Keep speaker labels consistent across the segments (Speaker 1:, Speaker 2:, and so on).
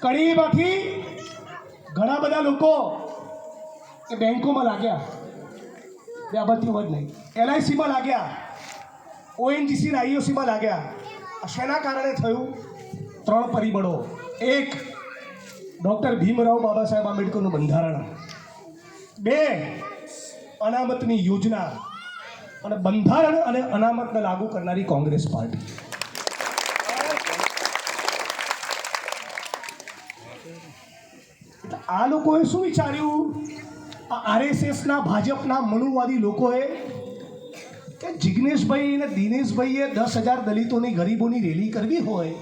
Speaker 1: કડીમાંથી ઘણા બધા લોકો એ બેંકોમાં લાગ્યા. અબત્યો જ નહીં. એલઆઈસીમાં લાગ્યા. ઓએનજીસી ને આઈઓસીમાં લાગ્યા. શેના કારણે થયું? ત્રણ પરિબળો. એક, ડૉક્ટર ભીમરાવ બાબા સાહેબ આંબેડકરનું બંધારણ. બે, અનામતની યોજના. અને બંધારણ અને અનામતને લાગુ કરનારી કોંગ્રેસ પાર્ટી. આ લોકોએ શું વિચાર્યું? આરએસએસના ભાજપના મનુવાદી લોકોએ કે જિગ્નેશભાઈ અને દિનેશભાઈએ દસ હજાર દલિતોની ગરીબોની રેલી કરવી હોય,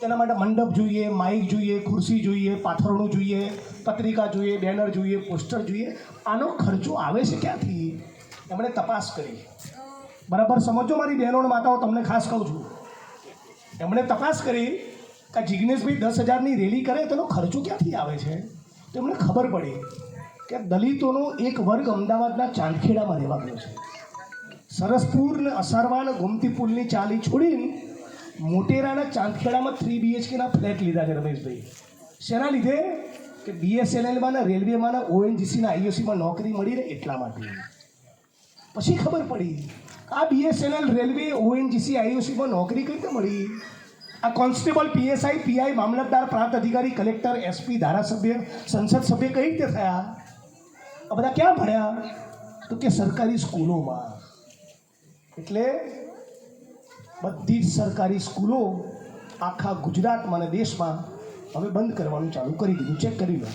Speaker 1: તેના માટે મંડપ જોઈએ, માઇક જોઈએ, ખુરશી જોઈએ, પાથરણું જોઈએ, પત્રિકા જોઈએ, બેનર જોઈએ, પોસ્ટર જોઈએ. આનો ખર્ચો આવે છે ક્યાંથી? એમણે તપાસ કરી. બરાબર? સમજો મારી બહેનો માતાઓ, તમને ખાસ કહું છું. એમણે તપાસ કરી કે આ જિગ્નેશભાઈ દસ હજારની રેલી કરે, તેનો ખર્ચો ક્યાંથી આવે છે? તો એમને ખબર પડી કે દલિતોનો એક વર્ગ અમદાવાદના ચાંદખેડામાં રહેવા ગયો છે. સરસપુર ને અસારવા અને ગોમતી પુલની ચાલી છોડીને મોટેરાના ચાંદખેડામાં થ્રી બીએચકેના ફ્લેટ લીધા છે રમેશભાઈ. શેના લીધે? કે બીએસએનએલમાં ને રેલવેમાં ને ઓએનજીસીના આઈઓસીમાં નોકરી મળી રહે એટલા માટે. પછી ખબર પડી આ બીએસએનએલ રેલવે ઓએનજીસી આઈઓસીમાં નોકરી કઈ રીતે મળી? આ કોન્સ્ટેબલ પીએસઆઈ, પીઆઈ, મામલતદાર, પ્રાંત અધિકારી, કલેક્ટર, એસપી, ધારાસભ્ય, સંસદ સભ્ય કઈ રીતે થયા? આ બધા ક્યાં ભણ્યા? તો કે સરકારી સ્કૂલોમાં. એટલે બધી જ સરકારી સ્કૂલો આખા ગુજરાતમાં અને દેશમાં હવે બંધ કરવાનું ચાલુ કરી દીધું. ચેક કરી લો.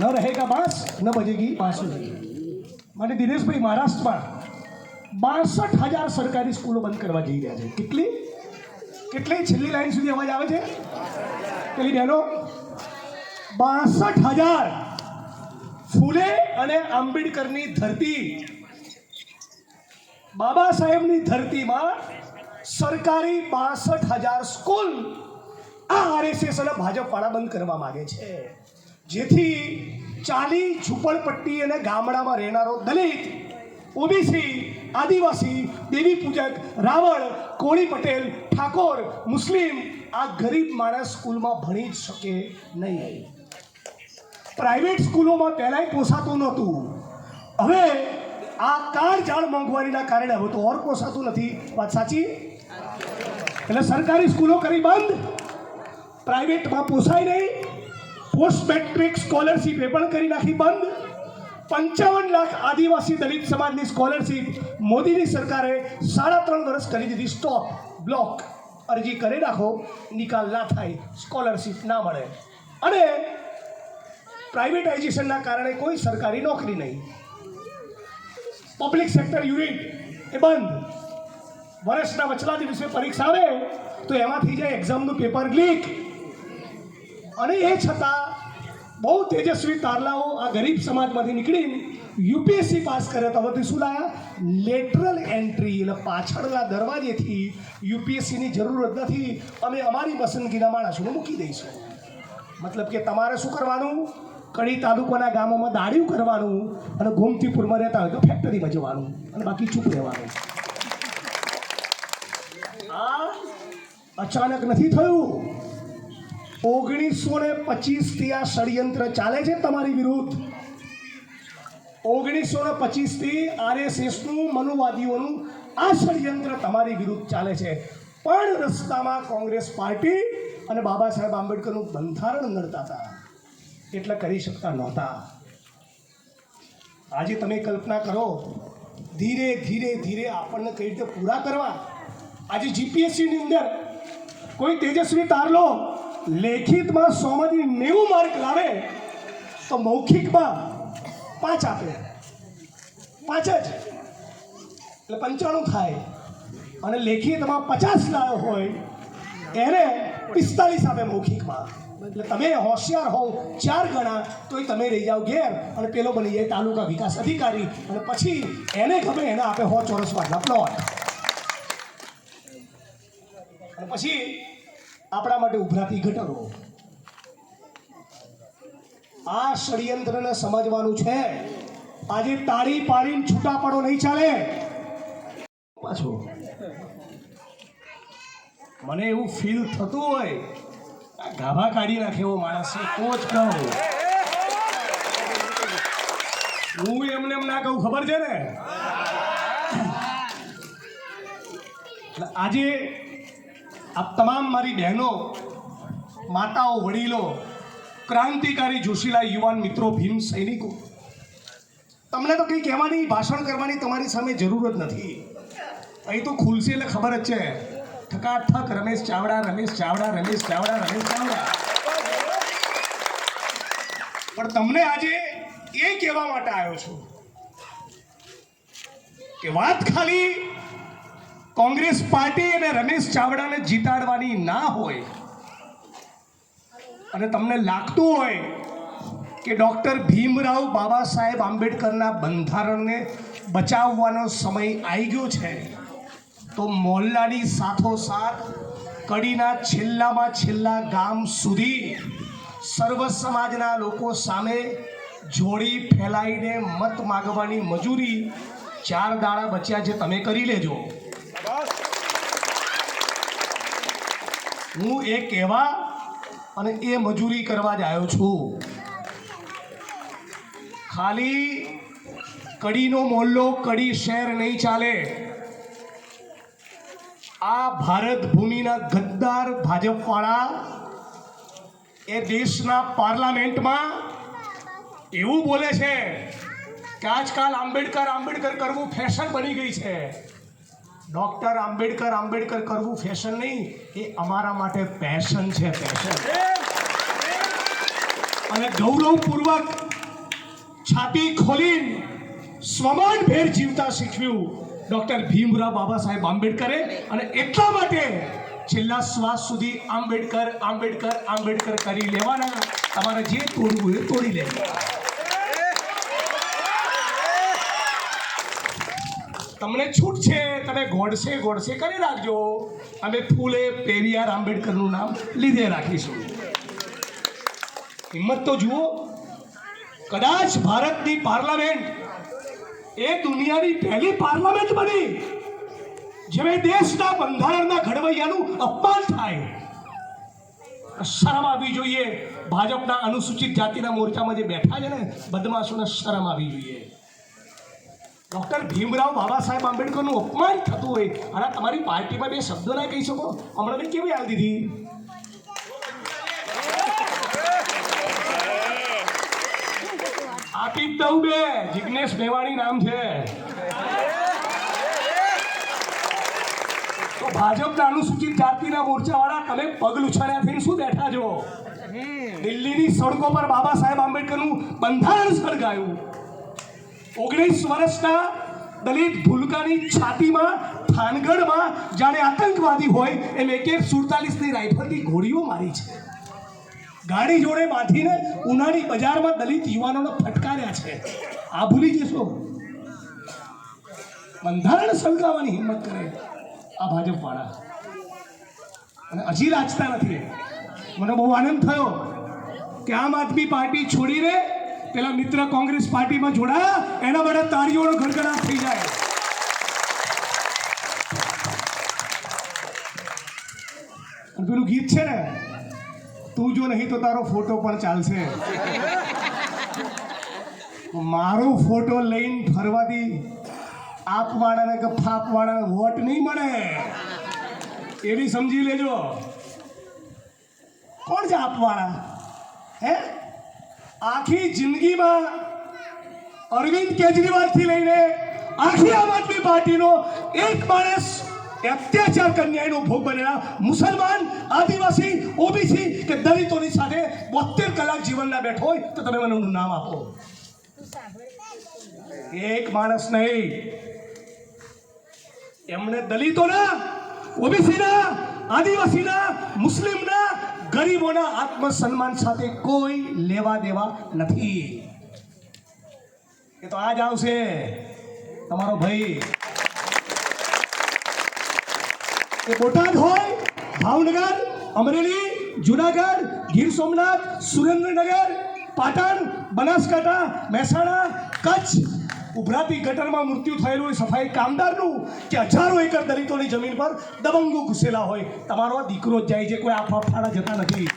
Speaker 1: ન રહેગા બાંસ ન બજેગી બાંસુરી માટે દિનેશભાઈ, મહારાષ્ટ્રમાં બાસઠ હજાર સરકારી સ્કૂલો બંધ કરવા જઈ રહ્યા છે. કેટલી? કેટલી? છેલ્લી લાઈન સુધી અવાજ આવે છે? પેલી બહેનો? બાસઠ હજાર ફૂલે અને આંબેડકરની ધરતી. બાબા સાહેબની ધરતીમાં સરકારી બાસઠ હજાર સ્કૂલ આ આરએસએસ અને ભાજપવાળા બંધ કરવા માગે છે. જેથી ચાલી ઝૂંપડપટ્ટી અને ગામડામાં રહેનારો દલિત, ઓબીસી આદિવાસી દેવી પૂજક રાવળ, કોળી પટેલ, ઠાકોર, મુસ્લિમ, આ ગરીબ માણસ સ્કૂલમાં ભણી જ શકે નહીં. પ્રાઇવેટ સ્કૂલોમાં પહેલાંય પોસાતું નહોતું. હવે આ કાર જાળ મોંઘવારીના કારણે હવે તો ઓર પોસાતું નથી. વાત સાચી? એટલે સરકારી સ્કૂલો કરી બંધ. પ્રાઇવેટમાં પોસાય નહીં. પોસ્ટ મેટ્રિક સ્કોલરશીપ એ પણ કરી નાખી બંધ. પંચાવન લાખ આદિવાસી દલિત સમાજની સ્કોલરશીપ મોદીની સરકારે સાડા ત્રણ વર્ષ કરી દીધી. સ્ટોપ બ્લોક અરજી કરી નાખો. નિકાલ ના થાય. સ્કોલરશીપ ના મળે. અને પ્રાઇવેટાઇઝેશનના કારણે કોઈ સરકારી નોકરી નહીં. પબ્લિક સેક્ટર યુનિટ એ બંધ. વર્ષના વચલા દિવસે પરીક્ષા આવે, તો એમાંથી જાય એક્ઝામનું પેપર લીક અને એ છતાં બહુ તેજસ્વી તારલાઓ આ ગરીબ સમાજમાંથી નીકળીને યુપીએસસી પાસ કર્યા તો હવે શું લાયા? લેટરલ એન્ટ્રી, એટલે પાછળના દરવાજેથી યુપીએસસીની જરૂર જ નથી. અમે અમારી પસંદગીના માણસોને મૂકી દઈશું. મતલબ કે તમારે શું કરવાનું? કડી તાલુકાના ગામોમાં દાડિયું કરવાનું અને ગોમતીપુરમાં રહેતા હોય તો ફેક્ટરીમાં જવાનું અને બાકી ચૂપ રહેવાનું. આ અચાનક નથી થયું. ઓગણીસો ને પચીસથી આ ષડયંત્ર ચાલે છે તમારી વિરુદ્ધ? ઓગણીસો ને પચીસથી આરએસએસનું, મનુવાદીઓનું આ ષડયંત્ર તમારી વિરુદ્ધ ચાલે છે. પણ રસ્તામાં કોંગ્રેસ પાર્ટી અને બાબા સાહેબ આંબેડકરનું બંધારણ નડતા હતા. એટલે કરી શકતા નહોતા. આજે તમે કલ્પના કરો, ધીરે ધીરે ધીરે આપણને કઈ રીતે પૂરા કરવા? આજે જીપીએસસીની અંદર કોઈ તેજસ્વી તારલો લેખિતમાં સોમાંથી નેવું માર્ક લાવે તો મૌખિકમાં પાંચ આપે. પાંચ જ. એટલે પંચાણું થાય. અને લેખિતમાં પચાસ લાવ્યો હોય, એને પિસ્તાલીસ આપે મૌખિકમાં. એટલે તમે હોશિયાર હોવ ચાર ગણા, તોય તમે રહી જાઓ ઘેર. અને પેલો બની જાય તાલુકા વિકાસ અધિકારી. અને પછી એને ગમે એને આપે હો ચોરસ વાટના પ્લોટ અને પછી આપણા માટે ઉભરાતી ગટરો. આ ષડયંત્રને સમજવાનું છે. આજે તાળી પાડીને છૂટા પડો નહીં ચાલે. પાછો. મને એવું ફીલ થતું હોય, આ ગાભા કાઢી નાખે એવો માણસ તો કહું. હું એમને એમ ના કહું, ખબર છે ને? આજે આ તમામ મારી બહેનો, માતાઓ, વડીલો, ક્રાંતિકારી જોશીલા યુવાન મિત્રો, ભીમ સૈનિકો, તમને તો કંઈ કહેવાની, ભાષણ કરવાની તમારી સામે જરૂર જ નથી. અહીં તો ખુલશે એટલે ખબર જ છે. ઠકાઠક રમેશ ચાવડા રમેશ ચાવડા રમેશ ચાવડા રમેશ ચાવડા. પણ તમને આજે એ કહેવા માટે આવ્યો છું કે વાત ખાલી કોંગ્રેસ પાર્ટી અને રમેશ ચાવડાને જીતાડવાની ના હોય અને તમને લાગતું હોય કે ડૉક્ટર ભીમરાવ બાબા સાહેબ આંબેડકરના બંધારણને બચાવવાનો સમય આવી ગયો છે, તો મોહલ્લાની સાથોસાથ કડીના છેલ્લામાં છેલ્લા ગામ સુધી સર્વ સમાજના લોકો સામે જોડી ફેલાઈને મત માગવાની મજૂરી ચાર દાડા બચ્યા છે, તમે કરી લેજો. હું એ કહેવા અને એ મજૂરી કરવા જ આવ્યો છું. ખાલી કડીનો મોલ્લો કડી શહેર નહીં ચાલે. આ ભારત ભૂમિના ગદ્દાર ભાજપવાળા એ દેશના પાર્લામેન્ટમાં એવું બોલે છે કે આજકાલ આંબેડકર આંબેડકર કરવું ફેશન બની ગઈ છે. ડોક્ટર આંબેડકર આંબેડકર કરવું ફેશન નહીં, એ અમારા માટે પેશન છે પેશન અને ગૌરવપૂર્વક છાતી ખોલીને સ્વમાન ભેર જીવતા શીખવ્યું ડોક્ટર ભીમરાવ બાબા સાહેબ આંબેડકરે. અને એટલા માટે છેલ્લા શ્વાસ સુધી આંબેડકર આંબેડકર આંબેડકર કરી લેવાના. તમારે જે તોડવું એ તોડી લેવું તમને છૂટ છે. તમે ગોડસે ગોડસે કરી રાખજો. અમે ફૂલે પેરિયાર આંબેડકરનું નામ લીધે રાખીશું. હિંમત તો જુઓ. કદાચ ભારતની પાર્લામેન્ટ એ દુનિયાની પહેલી પાર્લામેન્ટ બની, જેમાં દેશના બંધારણના ઘડવૈયાનું અપમાન થાય. શરમ આવવી જોઈએ. ભાજપના અનુસૂચિત જાતિના મોરચામાં જે બેઠા છે ને, બદમાશોને શરમ આવવી જોઈએ. ડોક્ટર ભીમરાવ બાબા સાહેબ આંબેડકરનું અપમાન થતું હોય અને તમારી પાર્ટીમાં બે શબ્દો ના કહી શકો? હમણાં મેં કેવી હાલ દીધી? આપી દઉં બે જિગ્નેશ મેવાણી નામ છે. તો ભાજપના અનુસૂચિત જાતિના મોરચાવાળા તમે પગ લુછાડ્યા થઈને શું બેઠા છો? દિલ્હીની સડકો પર બાબા સાહેબ આંબેડકરનું બંધારણ સળગાયું. ઓગણીસ વર્ષના દલિત ભૂલકાની છાતીમાં, થાનગઢમાં જાણે આતંકવાદી હોય, એમ એકે સુડતાલીસની રાઇફલથી ગોળીઓ મારી છે. ગાડી જોડે બાંધીને ઉનાળી બજારમાં દલિત યુવાનોને ફટકાર્યા છે. આ ભૂલી જશો. બંધારણ સળગાવવાની હિંમત કરે આ ભાજપવાળા. અને હજી રાજતા નથી. મને બહુ આનંદ થયો કે આમ આદમી પાર્ટી છોડીને પેલા મિત્ર કોંગ્રેસ પાર્ટીમાં જોડાયા, એના માટે તાળીઓનો ગડગડાટ થઈ જાય. પેલું ગીત છે ને, તું જો નહીં તો તારો ફોટો પણ ચાલશે. મારો ફોટો લઈને ફરવાથી આપવાળાને કે ફાપવાળાને વોટ નહીં મળે. એવી સમજી લેજો. કોણ છે આપવાળા? હે? આખી જિંદગીમાં અરવિંદ કેજરીવાલથી લઈને આખી આમ આદમી પાર્ટીનો એક માણસ અત્યાચાર કન્યાનો ભોગ બનેલા મુસલમાન, આદિવાસી, ઓબીસી કે દલિતોની સાથે બોતેર કલાક જીવનના બેઠો હોય તો તમે મને એનું નામ આપો. એક માણસ નહીં. એમણે દલિતોના, ઓબીસીના, આદિવાસીના, મુસ્લિમના ગરીબોના આત્મસન્માન સાથે કોઈ લેવા દેવા નથી. એ તો આજ આવશે તમારો ભાઈ. એ બોટાદ હોય, ભાવનગર, અમરેલી, જુનાગઢ, ગીર સોમનાથ, સુરેન્દ્રનગર, પાટણ, બનાસકાંઠા, મહેસાણા, કચ્છ ઉભરાતી ગટરમાં મૃત્યુ થયેલું સફાઈ કામદારનું કે હજારો એકર દલિતોની જમીન પર દબંગો ઘૂસેલા હોય. તમારો દીકરો જાય છે, કોઈ આફા ફાફાડા જતા નથી.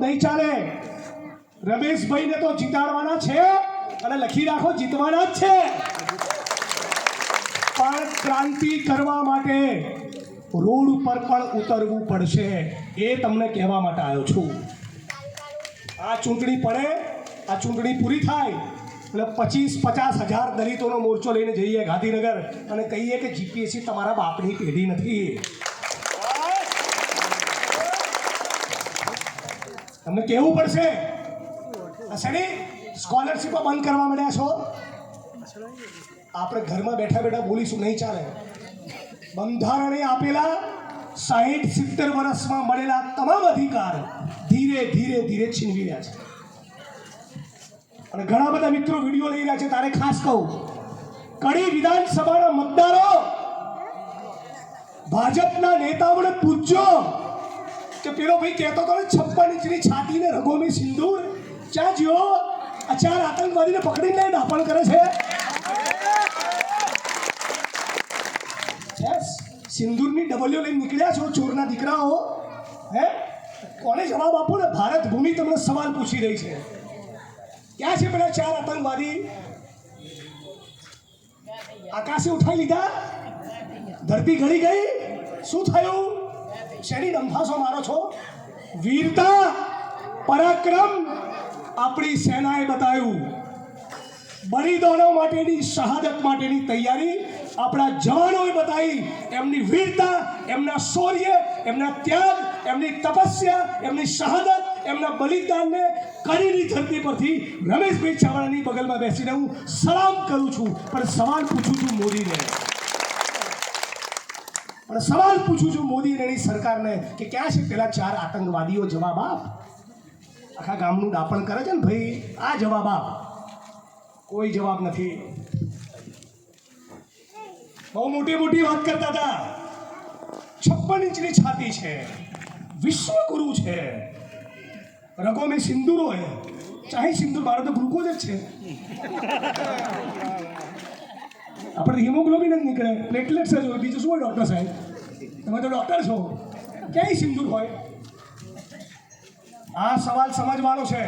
Speaker 1: નહીં ચાલે? રમેશભાઈને તો જીતાડવાના છે અને લખી રાખો, જીતવાના જ છે. પણ ક્રાંતિ કરવા માટે રોડ ઉપર પણ ઉતરવું પડશે એ તમને કહેવા માટે આવ્યો છું. આ ચૂંટણી પડે, આ ચૂંટણી પૂરી થાય એટલે પચીસ પચાસ હજાર દલિતોનો મોરચો લઈને જઈએ ગાંધીનગર અને કહીએ કે જીપીએસસી તમારા બાપની પેઢી નથી. તમને કહેવું પડશે? શેની સ્કોલરશીપો બંધ કરવા માંડ્યા છો? આપણે ઘરમાં બેઠા બેઠા બોલીશું, નહીં ચાલે. બંધારણે આપેલા સાહીઠ સિત્તેર વર્ષમાં મળેલા તમામ અધિકાર ધીરે ધીરે ધીરે છીનવી રહ્યા છે. અને ઘણા બધા મિત્રો વીડિયો લઈ રહ્યા છે, તારે ખાસ કહું. કડી વિધાનસભાના મતદારો ભાજપના નેતાઓને પૂછજો કે પેલો ભાઈ કહેતો હતો ને, છપ્પન ઇંચની છાતીને રગોમી સિંદૂર. ક્યાં જ્યો? આ ચાર આતંકવાદીને પકડીને દાપણ કરે છે. સિંદૂરની ડબલ્યુ લઈને નીકળ્યા છો ચોરના દીકરાઓ. હે? કોને જવાબ આપો ને? ભારત ભૂમિ તમને સવાલ પૂછી રહી છે. ક્યાં છે પેલા ચાર આતંકવાદી? આકાશે ઉઠાઈ લીધા? ધરતી ઘડી ગઈ? શું થયું? શેની ડંફાસો મારો છો? વીરતા, પરાક્રમ આપણી સેનાએ બતાવ્યું. બલિદાનો માટેની, શહાદત માટેની તૈયારી આપણા જવાનોએ બતાવી. એમની વીરતા, એમના શૌર્ય, એમના ત્યાગ, એમની તપસ્યા, એમની શહાદત એમના બલિદાનને કડીની ધરતી પરથી રમેશભાઈ ચાવડાની બગલમાં બેસીને હું સલામ કરું છું. પણ સવાલ પૂછું છું મોદીને પણ સવાલ પૂછું છું મોદી અને એની સરકારને કે ક્યાં છે પેલા ચાર આતંકવાદીઓ? જવાબ આપ. આખા ગામનું દાપણ કરે છે ને ભાઈ? આ જવાબ આપ. કોઈ જવાબ નથી. બહુ મોટી મોટી વાત કરતા હતા. છપ્પન ઇંચની છાતી છે. વિશ્વગુરુ છે. રગો મેં સિંદુર હોય ચાહે સિંદૂર મારો તો ગ્લુકોઝ જ છે. આપણે હિમોગ્લોબિન જ નીકળે. પ્લેટલેટ્સ જ હોય. બીજું શું હોય ડૉક્ટર સાહેબ? તમે તો ડૉક્ટર છો. ક્યાંય સિંદૂર હોય? આ સવાલ સમજવાનો છે.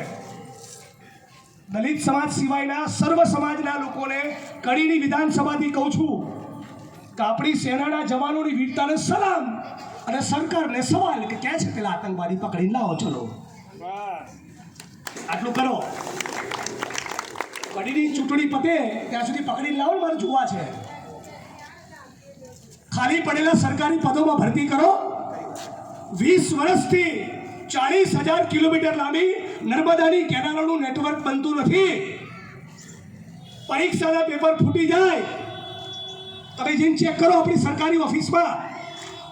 Speaker 1: દલિત સમાજ સિવાયના સર્વ સમાજના લોકોને કડીની વિધાનસભાથી કહું છું કે આપણી સેનાના જવાનોની વીરતાને સલામ અને સરકારને સવાલ કે ક્યાં છે પેલા આતંકવાદી પકડીને લાવો, ચલો. આટલું કરો. કડીની ચૂંટણી પતે ત્યાં સુધી પકડી લાવો મારે જોવા છે. ખાલી પડેલા સરકારી પદોમાં ભરતી કરો. વીસ વર્ષથી ચાલીસ હજાર કિલોમીટર લાંબી નર્મદાની કેનાલોનું નેટવર્ક બનતું નથી. પરીક્ષાના પેપર ફૂટી જાય. તમે જઈને ચેક કરો આપણી સરકારી ઓફિસમાં,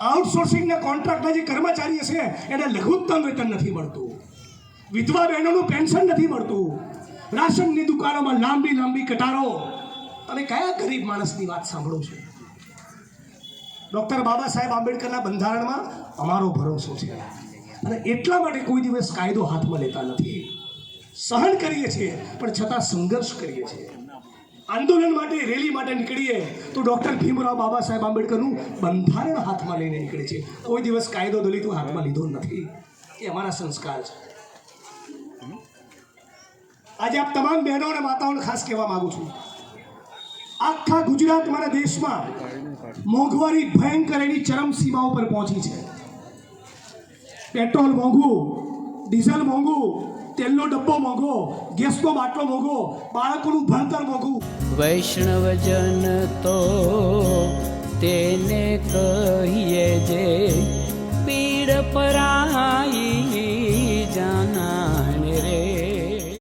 Speaker 1: આઉટસોર્સિંગના કોન્ટ્રાક્ટના જે કર્મચારી હશે, એને લઘુત્તમ વેતન નથી મળતું. વિધવા બહેનોનું પેન્શન નથી મળતું. રાશનની દુકાનોમાં લાંબી લાંબી કટારો. તમે કયા ગરીબ માણસની વાત સાંભળો છો? ડૉક્ટર બાબા સાહેબ આંબેડકરના બંધારણમાં અમારો ભરોસો છે. અને એટલા માટે કોઈ દિવસ કાયદો હાથમાં લેતા નથી. સહન કરીએ છીએ, પણ છતાં સંઘર્ષ કરીએ છીએ. આંદોલન માટે, રેલી માટે નીકળીએ, તો ડૉક્ટર ભીમરાવ બાબા સાહેબ આંબેડકરનું બંધારણ હાથમાં લઈને નીકળે છે. કોઈ દિવસ કાયદો દલિતો હાથમાં લીધો નથી. એ અમારા સંસ્કાર છે. આજે આપ તમામ બહેનો અને માતાઓને ખાસ કહેવા માંગુ છું. આખા ગુજરાત મારા દેશમાં મોંઘવારી ભયંકર એની ચરમ સીમા ઉપર પહોંચી છે. પેટ્રોલ મોંઘું, ડીઝલ મોંઘું, તેલનો ડબ્બો મોંઘો, ગેસનો બાટલો મોંઘો, બાળકોનું ભણતર મોંઘું.
Speaker 2: વૈષ્ણવજન તો તેને કહીએ જે